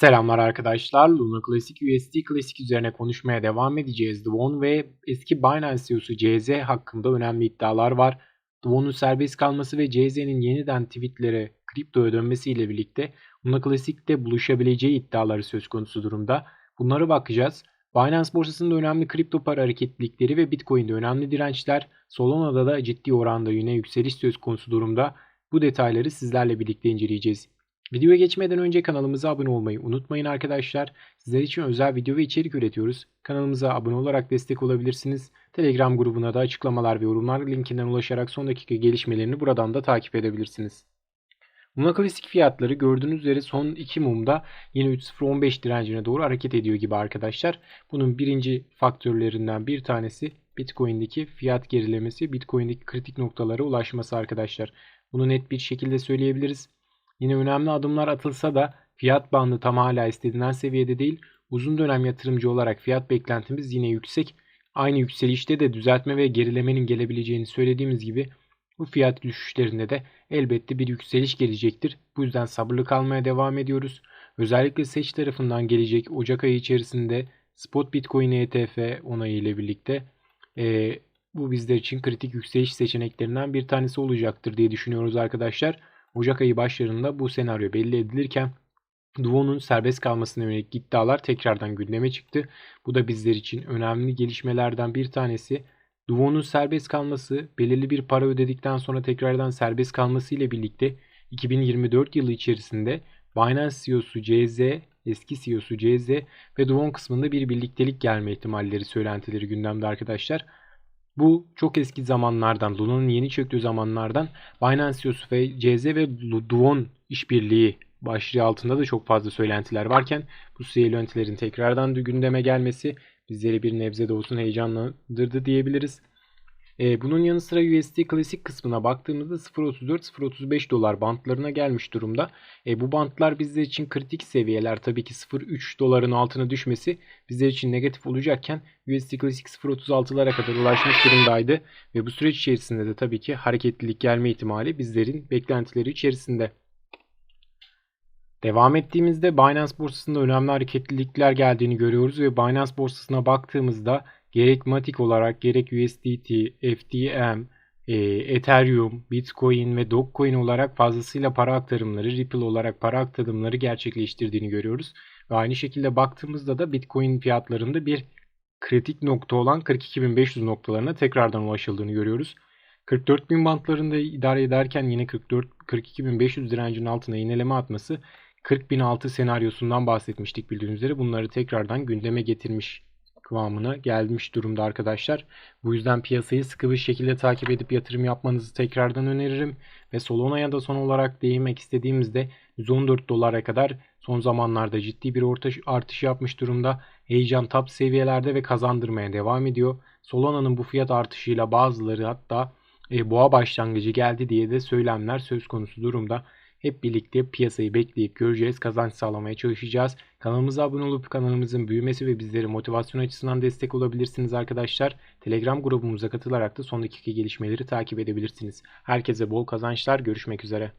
Selamlar arkadaşlar. Luna Classic USD Classic üzerine konuşmaya devam edeceğiz. Dwon ve eski Binance CEO'su CZ hakkında önemli iddialar var. Dwon'un serbest kalması ve CZ'nin yeniden tweetlere kriptoya dönmesiyle birlikte Luna Classic'te buluşabileceği iddiaları söz konusu durumda. Bunlara bakacağız. Binance borsasında önemli kripto para hareketlilikleri ve Bitcoin'de önemli dirençler, Solana'da da ciddi oranda yine yükseliş söz konusu durumda. Bu detayları sizlerle birlikte inceleyeceğiz. Videoya geçmeden önce kanalımıza abone olmayı unutmayın arkadaşlar. Sizler için özel video ve içerik üretiyoruz. Kanalımıza abone olarak destek olabilirsiniz. Telegram grubuna da açıklamalar ve yorumlar linkinden ulaşarak son dakika gelişmelerini buradan da takip edebilirsiniz. Luna klasik fiyatları gördüğünüz üzere son 2 mumda yine 3.015 direncine doğru hareket ediyor gibi arkadaşlar. Bunun birinci faktörlerinden bir tanesi Bitcoin'deki fiyat gerilemesi, Bitcoin'deki kritik noktalara ulaşması arkadaşlar. Bunu net bir şekilde söyleyebiliriz. Yine önemli adımlar atılsa da fiyat bandı tam hala istediğinden seviyede değil. Uzun dönem yatırımcı olarak fiyat beklentimiz yine yüksek. Aynı yükselişte de düzeltme ve gerilemenin gelebileceğini söylediğimiz gibi bu fiyat düşüşlerinde de elbette bir yükseliş gelecektir. Bu yüzden sabırlı kalmaya devam ediyoruz. Özellikle seç tarafından gelecek Ocak ayı içerisinde Spot Bitcoin ETF onayı ile birlikte e, bu bizler için kritik yükseliş seçeneklerinden bir tanesi olacaktır diye düşünüyoruz arkadaşlar. Ocak ayı başlarında bu senaryo belli edilirken Duo'nun serbest kalmasına yönelik iddialar tekrardan gündeme çıktı. Bu da bizler için önemli gelişmelerden bir tanesi. Duo'nun serbest kalması belirli bir para ödedikten sonra tekrardan serbest kalması ile birlikte 2024 yılı içerisinde Binance CEO'su CZ, eski CEO'su CZ ve Duon kısmında bir birliktelik gelme ihtimalleri söylentileri gündemde arkadaşlar. Bu çok eski zamanlardan, Luna'nın yeni çöktüğü zamanlardan Binance CEO'su ve CZ ve Duon işbirliği başlığı altında da çok fazla söylentiler varken bu söylentilerin tekrardan gündeme gelmesi bizleri bir nebze de olsun heyecanlandırdı diyebiliriz. E, bunun yanı sıra USD klasik kısmına baktığımızda 0.34-0.35 dolar bantlarına gelmiş durumda. E, bu bantlar bizler için kritik seviyeler. Tabii ki 0.3 doların altına düşmesi bizler için negatif olacakken USD klasik 0.36'lara kadar ulaşmış durumdaydı. Ve bu süreç içerisinde de tabii ki hareketlilik gelme ihtimali bizlerin beklentileri içerisinde. Devam ettiğimizde Binance borsasında önemli hareketlilikler geldiğini görüyoruz ve Binance borsasına baktığımızda gerek Matic olarak gerek USDT, FTM, e, Ethereum, Bitcoin ve Dogecoin olarak fazlasıyla para aktarımları, Ripple olarak para aktarımları gerçekleştirdiğini görüyoruz. Ve aynı şekilde baktığımızda da Bitcoin fiyatlarında bir kritik nokta olan 42.500 noktalarına tekrardan ulaşıldığını görüyoruz. 44.000 bantlarında idare ederken yine 44 42.500 direncin altına ineleme atması 40.006 senaryosundan bahsetmiştik bildiğiniz üzere. Bunları tekrardan gündeme getirmiş kıvamına gelmiş durumda arkadaşlar. Bu yüzden piyasayı sıkı bir şekilde takip edip yatırım yapmanızı tekrardan öneririm. Ve Solana'ya da son olarak değinmek istediğimizde 114 dolara kadar son zamanlarda ciddi bir artış yapmış durumda. Heyecan top seviyelerde ve kazandırmaya devam ediyor. Solana'nın bu fiyat artışıyla bazıları hatta e, boğa başlangıcı geldi diye de söylemler söz konusu durumda. Hep birlikte piyasayı bekleyip göreceğiz. Kazanç sağlamaya çalışacağız. Kanalımıza abone olup kanalımızın büyümesi ve bizlere motivasyon açısından destek olabilirsiniz arkadaşlar. Telegram grubumuza katılarak da son dakika gelişmeleri takip edebilirsiniz. Herkese bol kazançlar. Görüşmek üzere.